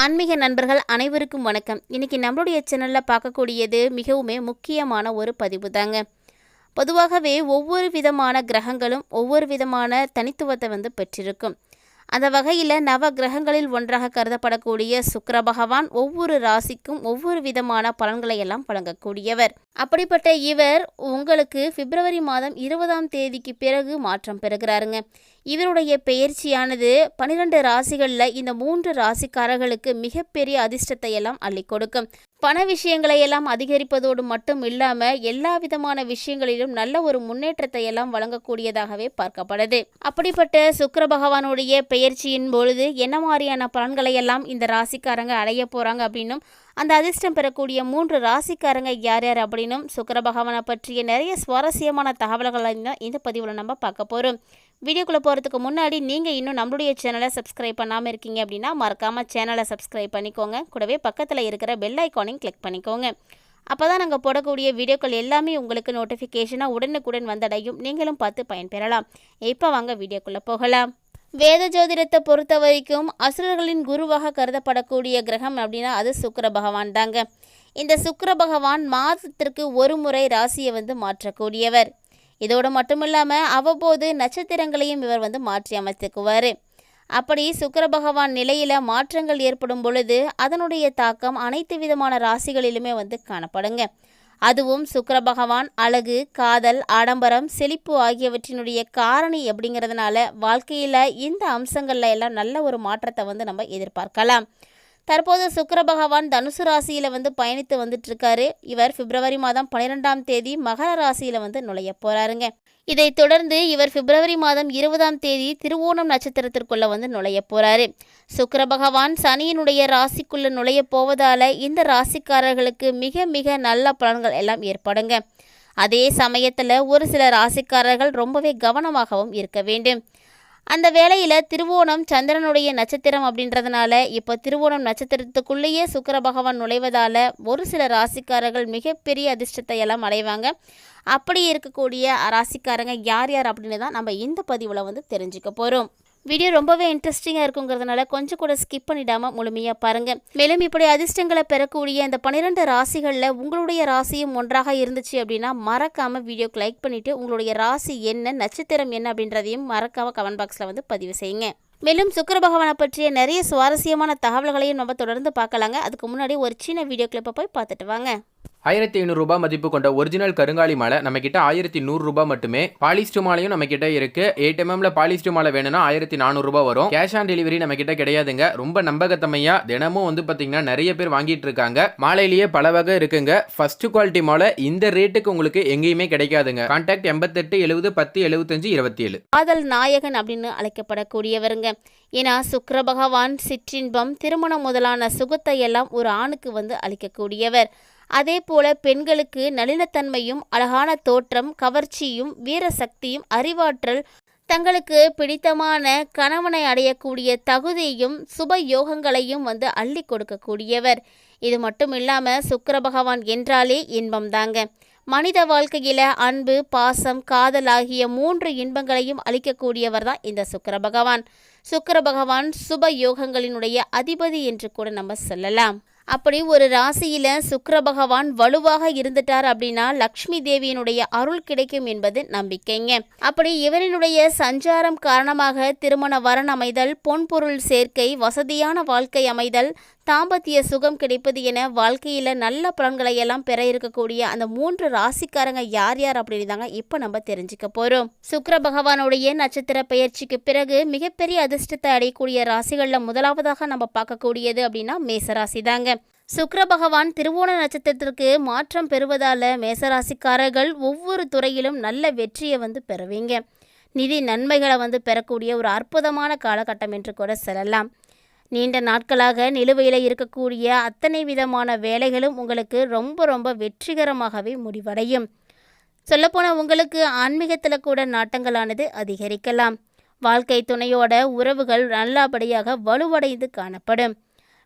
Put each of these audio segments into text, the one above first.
ஆன்மீக நண்பர்கள் அனைவருக்கும் வணக்கம். இன்னைக்கு நம்மளுடைய சேனலில் பார்க்கக்கூடியது மிகவுமே முக்கியமான ஒரு பதிவு தாங்க பொதுவாகவே ஒவ்வொரு விதமான கிரகங்களும் ஒவ்வொரு விதமான தனித்துவத்தை வந்து பெற்றிருக்கும். அந்த வகையில் நவ கிரகங்களில் ஒன்றாக கருதப்படக்கூடிய சுக்கர பகவான் ஒவ்வொரு ராசிக்கும் ஒவ்வொரு விதமான பலன்களை எல்லாம் வழங்கக்கூடியவர். அப்படிப்பட்ட இவர் உங்களுக்கு பிப்ரவரி மாதம் இருபதாம் தேதிக்கு பிறகு மாற்றம் பெறுகிறாருங்க. இவருடைய பெயர்ச்சியானது பனிரெண்டு ராசிகளில் இந்த மூன்று ராசிக்காரர்களுக்கு மிகப்பெரிய அதிர்ஷ்டத்தை எல்லாம் அள்ளி கொடுக்கும் பண விஷயங்களை எல்லாம் அதிகரிப்பதோடு மட்டும் இல்லாமல் எல்லா விதமான விஷயங்களிலும் நல்ல ஒரு முன்னேற்றத்தை எல்லாம் வழங்கக்கூடியதாகவே பார்க்கப்படுது. அப்படிப்பட்ட சுக்கர பகவானுடைய பெயர்ச்சியின் பொழுது என்ன மாதிரியான பலன்களை எல்லாம் இந்த ராசிக்காரங்க அடைய போகிறாங்க அப்படின்னும் அந்த அதிர்ஷ்டம் பெறக்கூடிய மூன்று ராசிக்காரங்க யார் யார் அப்படின்னும் சுக்கர பகவானை பற்றிய நிறைய சுவாரஸ்யமான தகவல்களை தான் இந்த பதிவில் நம்ம பார்க்க போகிறோம் வீடியோக்குள்ளே போகிறதுக்கு முன்னாடி நீங்கள் இன்னும் நம்மளுடைய சேனலை சப்ஸ்கிரைப் பண்ணாமல் இருக்கீங்க அப்படின்னா மறக்காமல் சேனலை சப்ஸ்கிரைப் பண்ணிக்கோங்க. கூடவே பக்கத்தில் இருக்கிற பெல் ஐக்கானையும் கிளிக் பண்ணிக்கோங்க. அப்போ தான் நாங்கள் போடக்கூடிய வீடியோக்கள் எல்லாமே உங்களுக்கு நோட்டிஃபிகேஷனாக உடனுக்குடன் வந்தடையும். நீங்களும் பார்த்து பயன்பெறலாம். இப்போ வாங்க வீடியோக்குள்ளே போகலாம். வேத ஜோதிடத்தை பொறுத்த வரைக்கும் அசுரர்களின் குருவாக கருதப்படக்கூடிய கிரகம் அப்படின்னா அது சுக்கர பகவான் தாங்க. இந்த சுக்கர பகவான் மாதத்திற்கு ஒரு முறை ராசியை வந்து மாற்றக்கூடியவர். இதோடு மட்டுமில்லாமல் அவ்வப்போது நட்சத்திரங்களையும் இவர் வந்து மாற்றி அமைத்துக்குவார். அப்படி சுக்கர பகவான் நிலையில் மாற்றங்கள் ஏற்படும் பொழுது அதனுடைய தாக்கம் அனைத்து விதமான ராசிகளிலுமே வந்து காணப்படுங்க. அதுவும் சுக்கர பகவான் அழகு காதல் ஆடம்பரம் செழிப்பு ஆகியவற்றினுடைய காரணி அப்படிங்கிறதுனால வாழ்க்கையில் இந்த அம்சங்களில் எல்லாம் நல்ல ஒரு மாற்றத்தை வந்து நம்ம எதிர்பார்க்கலாம். தற்போது சுக்கர பகவான் தனுசு ராசியில் வந்து பயணித்து வந்துட்டு இருக்காரு இவர் பிப்ரவரி மாதம் பன்னிரெண்டாம் தேதி மகர ராசியில் வந்து நுழைய போறாருங்க. இதைத் தொடர்ந்து இவர் பிப்ரவரி மாதம் இருபதாம் தேதி திருவோணம் நட்சத்திரத்திற்குள்ள வந்து நுழைய போறாரு. சுக்கர பகவான் சனியினுடைய ராசிக்குள்ள நுழைய போவதால இந்த ராசிக்காரர்களுக்கு மிக மிக நல்ல பலன்கள் எல்லாம் ஏற்படுங்க. அதே சமயத்தில் ஒரு சில ராசிக்காரர்கள் ரொம்பவே கவனமாகவும் இருக்க வேண்டும். அந்த வேளையில் திருவோணம் சந்திரனுடைய நட்சத்திரம் அப்படின்றதுனால இப்போ திருவோணம் நட்சத்திரத்துக்குள்ளேயே சுக்கர பகவான் நுழைவதால் ஒரு சில ராசிக்காரர்கள் மிகப்பெரிய அதிர்ஷ்டத்தை எல்லாம் அடைவாங்க. அப்படி இருக்கக்கூடிய ராசிக்காரங்க யார் யார் அப்படின்னு தான் நம்ம இந்த பதிவில் வந்து தெரிஞ்சுக்க போகிறோம் வீடியோ ரொம்பவே இன்ட்ரெஸ்டிங்காக இருக்குங்கிறதுனால கொஞ்சம் கூட ஸ்கிப் பண்ணிடாமல் முழுமையாக பாருங்கள் மேலும் இப்படி அதிர்ஷ்டங்களை பெறக்கூடிய இந்த பன்னிரெண்டு ராசிகளில் உங்களுடைய ராசியும் ஒன்றாக இருந்துச்சு அப்படின்னா மறக்காமல் வீடியோக்கு லைக் பண்ணிவிட்டு உங்களுடைய ராசி என்ன நட்சத்திரம் என்ன அப்படின்றதையும் மறக்காமல் கமெண்ட் பாக்ஸில் வந்து பதிவு செய்யுங்க. மேலும் சுக்கர பகவானை பற்றிய நிறைய சுவாரஸ்யமான தகவல்களையும் நம்ம தொடர்ந்து பார்க்கலாங்க. அதுக்கு முன்னாடி ஒரு சின்ன வீடியோ கிளிப்பை போய் பார்த்துட்டு வாங்க. ஆயிரத்தி ஐநூறுரூபா மதிப்பு கொண்ட ஒரிஜினல் கருங்காலி மாலை நம்ம கிட்ட ஆயிரத்தி நூறுரூபா மட்டுமே. பாலிஸ்டு மாலையும் நம்ம கிட்ட இருக்கு எயிட் எம்எம்ல பாலிஸ்டு மாலை வேணும்னா ஆயிரத்தி நானூறுரூபா வரும். கேஷ் ஆன் டெலிவரி நம்ம கிட்ட கிடையாதுங்க. ரொம்ப நம்பகத்தமையா தினமும் வந்து பாத்தீங்கன்னா நிறைய பேர் வாங்கிட்டு இருக்காங்க. மாலையிலேயே பல வகை இருக்குங்க. ஃபர்ஸ்ட் குவாலிட்டி மாலை இந்த ரேட்டுக்கு உங்களுக்கு எங்கேயுமே கிடைக்காதுங்க. கான்டாக்ட் எண்பத்தெட்டு எழுபது பத்து எழுபத்தஞ்சு இருபத்தி ஏழு காதல் நாயகன் அப்படின்னு அழைக்கப்படக்கூடியவருங்க. ஏன்னா சுக்கர பகவான் சிற்றின்பம் திருமணம் முதலான சுகத்தை எல்லாம் ஒரு ஆணுக்கு வந்து அளிக்கக்கூடியவர். அதே போல பெண்களுக்கு நளினத்தன்மையும் அழகான தோற்றம் கவர்ச்சியும் வீரசக்தியும் அறிவாற்றல் தங்களுக்கு பிடித்தமான கணவனை அடையக்கூடிய தகுதியும் சுப யோகங்களையும் வந்து அள்ளி கொடுக்கக்கூடியவர். இது மட்டும் இல்லாமல் சுக்கர பகவான் என்றாலே இன்பம் தாங்க. மனித வாழ்க்கையில் அன்பு பாசம் காதல் ஆகிய மூன்று இன்பங்களையும் அளிக்கக்கூடியவர் தான் இந்த சுக்கர பகவான். சுக்கர பகவான் சுப யோகங்களினுடைய அதிபதி என்று கூட நம்ம சொல்லலாம். அப்படி ஒரு ராசியில சுக்கர பகவான் வலுவாக இருந்துட்டார் அப்படின்னா லக்ஷ்மி தேவியினுடைய அருள் கிடைக்கும் என்பது நம்பிக்கைங்க. அப்படி இவரினுடைய சஞ்சாரம் காரணமாக திருமண வரன் அமைதல் பொன்பொருள் சேர்க்கை வசதியான வாழ்க்கை அமைதல் தாம்பத்திய சுகம் கிடைப்பது என வாழ்க்கையில் நல்ல பலன்களை எல்லாம் பெற இருக்கக்கூடிய அந்த மூன்று ராசிக்காரங்க யார் யார் அப்படின்னு தாங்க இப்போ நம்ம தெரிஞ்சுக்க போகிறோம் சுக்கர பகவானுடைய நட்சத்திர பெயர்ச்சிக்கு பிறகு மிகப்பெரிய அதிர்ஷ்டத்தை அடையக்கூடிய ராசிகளில் முதலாவதாக நம்ம பார்க்கக்கூடியது அப்படின்னா மேசராசி தாங்க சுக்கர பகவான் திருவோண நட்சத்திரத்திற்கு மாற்றம் பெறுவதால மேசராசிக்காரர்கள் ஒவ்வொரு துறையிலும் நல்ல வெற்றியை வந்து பெறுவீங்க. நிதி நன்மைகளை வந்து பெறக்கூடிய ஒரு அற்புதமான காலகட்டம் என்று கூட சொல்லலாம். நீண்ட நாட்களாக நிலுவையில் இருக்கக்கூடிய அத்தனை விதமான வேலைகளும் உங்களுக்கு ரொம்ப ரொம்ப வெற்றிகரமாகவே முடிவடையும். சொல்லப்போனால் உங்களுக்கு ஆன்மீகத்தில் கூட நாட்டங்களானது அதிகரிக்கலாம். வாழ்க்கை துணையோட உறவுகள் நல்லபடியாக வலுவடைந்து காணப்படும்.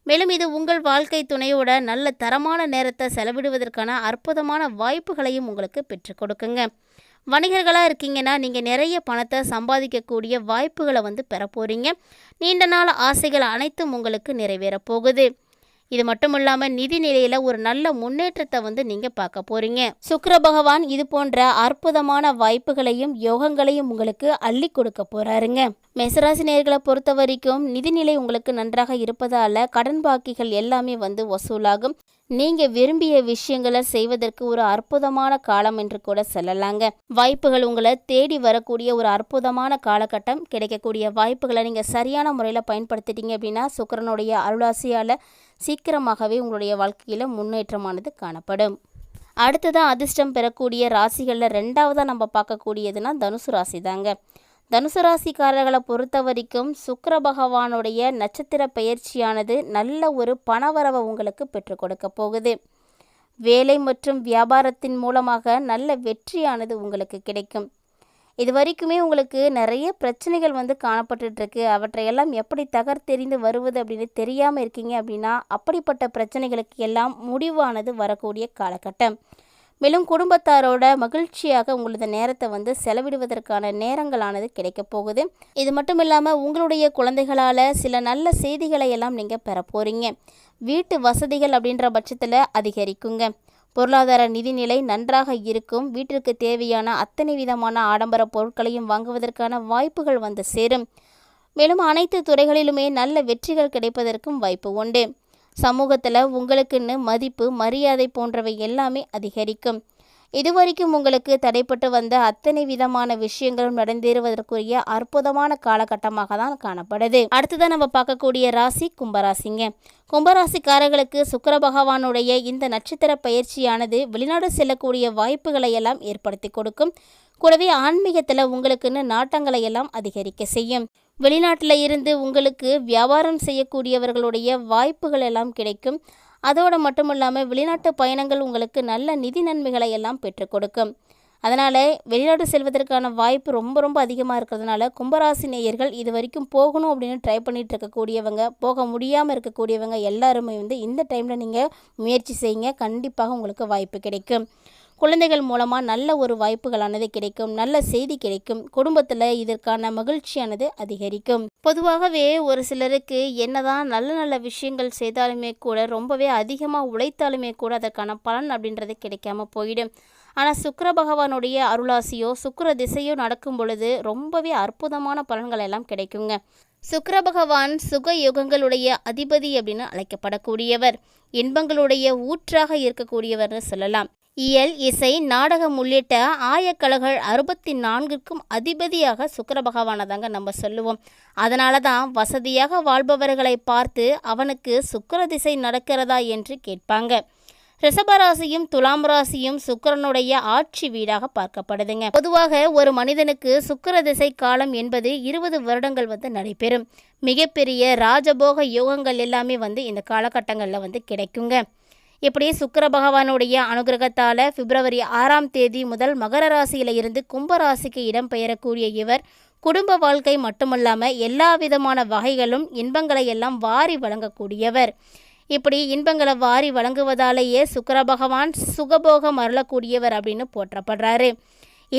மேலும் இது உங்கள் வாழ்க்கை துணையோட நல்ல தரமான நேரத்தை செலவிடுவதற்கான அற்புதமான வாய்ப்புகளையும் உங்களுக்கு பெற்றுக் கொடுக்குங்க. வணிகர்களாக இருக்கீங்கன்னா நீங்கள் நிறைய பணத்தை சம்பாதிக்கக்கூடிய வாய்ப்புகளை வந்து பெற போகிறீங்க நீண்ட நாள் ஆசைகள் அனைத்தும் உங்களுக்கு நிறைவேற போகுது. இது மட்டும் இல்லாமல் நிதி நிலையில் ஒரு நல்ல முன்னேற்றத்தை வந்து நீங்கள் பார்க்க போகிறீங்க சுக்கர பகவான் இது போன்ற அற்புதமான வாய்ப்புகளையும் யோகங்களையும் உங்களுக்கு அள்ளி கொடுக்க போகிறாருங்க மெசராசி நேர்களை பொறுத்த வரைக்கும் நிதிநிலை உங்களுக்கு நன்றாக இருப்பதால் கடன் பாக்கிகள் எல்லாமே வந்து வசூலாகும். நீங்கள் விரும்பிய விஷயங்களை செய்வதற்கு ஒரு அற்புதமான காலம் என்று கூட சொல்லலாங்க. வாய்ப்புகள் உங்களை தேடி வரக்கூடிய ஒரு அற்புதமான காலகட்டம் கிடைக்கக்கூடிய வாய்ப்புகளை நீங்கள் சரியான முறையில் பயன்படுத்திட்டீங்க அப்படின்னா சுக்கரனுடைய அருளாசியால் சீக்கிரமாகவே உங்களுடைய வாழ்க்கையில் முன்னேற்றமானது காணப்படும். அடுத்ததான் அதிர்ஷ்டம் பெறக்கூடிய ராசிகளில் ரெண்டாவதாக நம்ம பார்க்கக்கூடியதுன்னா தனுசு ராசி தாங்க தனுசு ராசிக்காரர்களை பொறுத்த வரைக்கும் சுக்கர பகவானுடைய நட்சத்திர பயிற்சியானது நல்ல ஒரு பணவரவை உங்களுக்கு பெற்றுக் கொடுக்க போகுது. வேலை மற்றும் வியாபாரத்தின் மூலமாக நல்ல வெற்றியானது உங்களுக்கு கிடைக்கும். இது வரைக்குமே உங்களுக்கு நிறைய பிரச்சனைகள் வந்து காணப்பட்டுருக்கு அவற்றையெல்லாம் எப்படி தகர்த்தெறிந்து வருவது அப்படின்னு தெரியாமல் இருக்கீங்க அப்படின்னா அப்படிப்பட்ட பிரச்சனைகளுக்கு எல்லாம் முடிவானது வரக்கூடிய காலகட்டம். மேலும் குடும்பத்தாரோட மகிழ்ச்சியாக உங்களது நேரத்தை வந்து செலவிடுவதற்கான நேரங்களானது கிடைக்க போகுது. இது மட்டும் இல்லாமல் உங்களுடைய குழந்தைகளால் சில நல்ல செய்திகளை எல்லாம் நீங்கள் பெற போகிறீங்க வீட்டு வசதிகள் அப்படின்ற பட்சத்தில் அதிகரிக்குங்க. பொருளாதார நிதிநிலை நன்றாக இருக்கும். வீட்டிற்கு தேவையான அத்தனை விதமான ஆடம்பர பொருட்களையும் வாங்குவதற்கான வாய்ப்புகள் வந்து சேரும். மேலும் அனைத்து துறைகளிலுமே நல்ல வெற்றிகள் கிடைப்பதற்கும் வாய்ப்பு உண்டு. சமூகத்தில் உங்களுக்குன்னு மதிப்பு மரியாதை போன்றவை எல்லாமே அதிகரிக்கும். இதுவரைக்கும் உங்களுக்கு தடைப்பட்டு வந்த அத்தனை விதமான விஷயங்களும் நடந்தேறுவதற்குரிய அற்புதமான காலகட்டமாக தான் காணப்படுது. அடுத்ததான் நம்ம பார்க்கக்கூடிய ராசி கும்பராசிங்க. கும்பராசிக்காரர்களுக்கு சுக்கர பகவானுடைய இந்த நட்சத்திர பயிற்சியானது வெளிநாடு செல்லக்கூடிய வாய்ப்புகளை எல்லாம் ஏற்படுத்தி கொடுக்கும். கூடவே ஆன்மீகத்தில் உங்களுக்குன்னு நாட்டங்களை எல்லாம் அதிகரிக்க செய்யும். வெளிநாட்டில் இருந்து உங்களுக்கு வியாபாரம் செய்யக்கூடியவர்களுடைய வாய்ப்புகள் எல்லாம் கிடைக்கும். அதோடு மட்டும் இல்லாமல் வெளிநாட்டு பயணங்கள் உங்களுக்கு நல்ல நிதி நன்மைகளை எல்லாம் பெற்றுக் கொடுக்கும். அதனால் வெளிநாடு செல்வதற்கான வாய்ப்பு ரொம்ப ரொம்ப அதிகமாக இருக்கிறதுனால கும்பராசி நேயர்கள் இது வரைக்கும் போகணும் அப்படின்னு ட்ரை பண்ணிகிட்டு இருக்கக்கூடியவங்க போக முடியாமல் இருக்கக்கூடியவங்க எல்லாருமே வந்து இந்த டைமில் நீங்கள் முயற்சி செய்யுங்க. கண்டிப்பாக உங்களுக்கு வாய்ப்பு கிடைக்கும். குழந்தைகள் மூலமாக நல்ல ஒரு வாய்ப்புகளானது கிடைக்கும் நல்ல செய்தி கிடைக்கும் குடும்பத்தில் இதற்கான மகிழ்ச்சியானது அதிகரிக்கும். பொதுவாகவே ஒரு சிலருக்கு என்னதான் நல்ல நல்ல விஷயங்கள் செய்தாலுமே கூட ரொம்பவே அதிகமாக உழைத்தாலுமே கூட அதற்கான பலன் அப்படின்றது கிடைக்காம போயிடும். ஆனால் சுக்கர பகவானுடைய அருளாசியோ சுக்கர திசையோ நடக்கும் பொழுது ரொம்பவே அற்புதமான பலன்கள் எல்லாம் கிடைக்குங்க. சுக்கர பகவான் சுக யுகங்களுடைய அதிபதி அப்படின்னு அழைக்கப்படக்கூடியவர். இன்பங்களுடைய ஊற்றாக இருக்கக்கூடியவர்னு சொல்லலாம். இயல் இசை நாடகம் உள்ளிட்ட ஆயக்கலைகள் அறுபத்தி நான்கிற்கும் அதிபதியாக சுக்கர பகவானை தாங்க நம்ம சொல்லுவோம். அதனால தான் வசதியாக வாழ்பவர்களை பார்த்து அவனுக்கு சுக்கர திசை நடக்கிறதா என்று கேட்பாங்க. ரிஷபராசியும் துலாம் ராசியும் சுக்கிரனுடைய ஆட்சி வீடாக பார்க்கப்படுதுங்க. பொதுவாக ஒரு மனிதனுக்கு சுக்கர திசை காலம் என்பது இருபது வருடங்கள் வந்து நடைபெறும். மிகப்பெரிய ராஜபோக யோகங்கள் எல்லாமே வந்து இந்த காலகட்டங்களில் வந்து கிடைக்குங்க. இப்படி சுக்கர பகவானுடைய அனுகிரகத்தால் பிப்ரவரி ஆறாம் தேதி முதல் மகர ராசியில இருந்து கும்ப ராசிக்கு இடம்பெயரக்கூடிய இவர் குடும்ப வாழ்க்கை மட்டுமல்லாமல் எல்லா விதமான வகைகளும் இன்பங்களை எல்லாம் வாரி வழங்கக்கூடியவர். இப்படி இன்பங்களை வாரி வழங்குவதாலேயே சுக்கர பகவான் சுகபோகம் அருளக்கூடியவர் அப்படின்னு போற்றப்படுறாரு.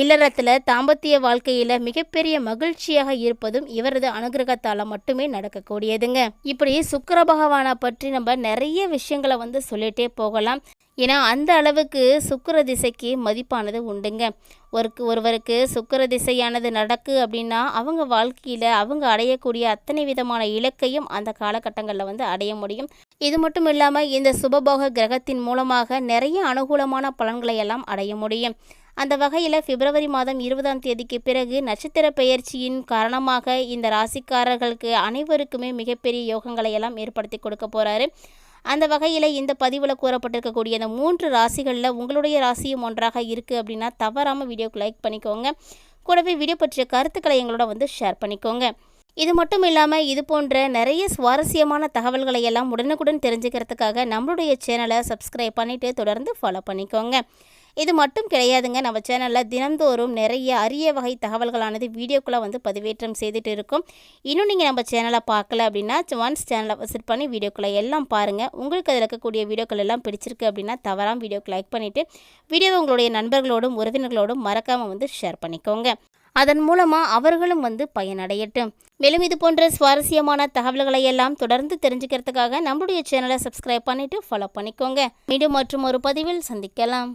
இல்லறத்தில் தாம்பத்திய வாழ்க்கையில் மிகப்பெரிய மகிழ்ச்சியாக இருப்பதும் இவரது அனுகிரகத்தால் மட்டுமே நடக்கக்கூடியதுங்க. இப்படி சுக்கர பகவானை பற்றி நம்ம நிறைய விஷயங்களை வந்து சொல்லிட்டே போகலாம். ஏன்னா அந்த அளவுக்கு சுக்கிர திசைக்கு மதிப்பானது உண்டுங்க. ஒருக்கு ஒருவருக்கு சுக்கிர திசையானது நடக்கு அப்படின்னா அவங்க வாழ்க்கையில் அவங்க அடையக்கூடிய அத்தனை விதமான இலக்கையும் அந்த காலகட்டங்களில் வந்து அடைய முடியும். இது மட்டும் இல்லாமல் இந்த சுபபோக கிரகத்தின் மூலமாக நிறைய அனுகூலமான பலன்களை எல்லாம் அடைய முடியும். அந்த வகையில் பிப்ரவரி மாதம் இருபதாம் தேதிக்கு பிறகு நட்சத்திர பெயர்ச்சியின் காரணமாக இந்த ராசிக்காரர்களுக்கு அனைவருக்குமே மிகப்பெரிய யோகங்களை எல்லாம் ஏற்படுத்தி கொடுக்க போகிறாரு அந்த வகையில் இந்த பதிவில் கூறப்பட்டிருக்கக்கூடிய இந்த மூன்று ராசிகளில் உங்களுடைய ராசியும் ஒன்றாக இருக்குது அப்படின்னா தவறாமல் வீடியோக்கு லைக் பண்ணிக்கோங்க. கூடவே வீடியோ பற்றிய கருத்துக்களை எங்களோட வந்து ஷேர் பண்ணிக்கோங்க. இது மட்டும் இல்லாமல் இது போன்ற நிறைய சுவாரஸ்யமான தகவல்களை எல்லாம் உடனுக்குடன் தெரிஞ்சுக்கிறதுக்காக நம்மளுடைய சேனலை சப்ஸ்கிரைப் பண்ணிவிட்டு தொடர்ந்து ஃபாலோ பண்ணிக்கோங்க. இது மட்டும் கிடையாதுங்க. நம்ம சேனலில் தினந்தோறும் நிறைய அரிய வகை தகவல்களானது வீடியோக்குள்ளே வந்து பதிவேற்றம் செய்துட்டு இருக்கும். இன்னும் நீங்கள் நம்ம சேனலை பார்க்கல அப்படின்னா ஒன்ஸ் சேனலை விசிட் பண்ணி வீடியோக்குள்ளே எல்லாம் பாருங்கள் உங்களுக்கு அதில் இருக்கக்கூடிய வீடியோக்கள் எல்லாம் பிடிச்சிருக்கு அப்படின்னா தவறாம வீடியோக்கு லைக் பண்ணிவிட்டு வீடியோவை உங்களுடைய நண்பர்களோடும் உறவினர்களோடும் மறக்காமல் வந்து ஷேர் பண்ணிக்கோங்க. அதன் மூலமாக அவர்களும் வந்து பயனடையட்டும். மேலும் இது போன்ற சுவாரஸ்யமான தகவல்களை எல்லாம் தொடர்ந்து தெரிஞ்சுக்கிறதுக்காக நம்மளுடைய சேனலை சப்ஸ்கிரைப் பண்ணிவிட்டு ஃபாலோ பண்ணிக்கோங்க. மீண்டும் மற்றும் ஒரு பதிவில் சந்திக்கலாம்.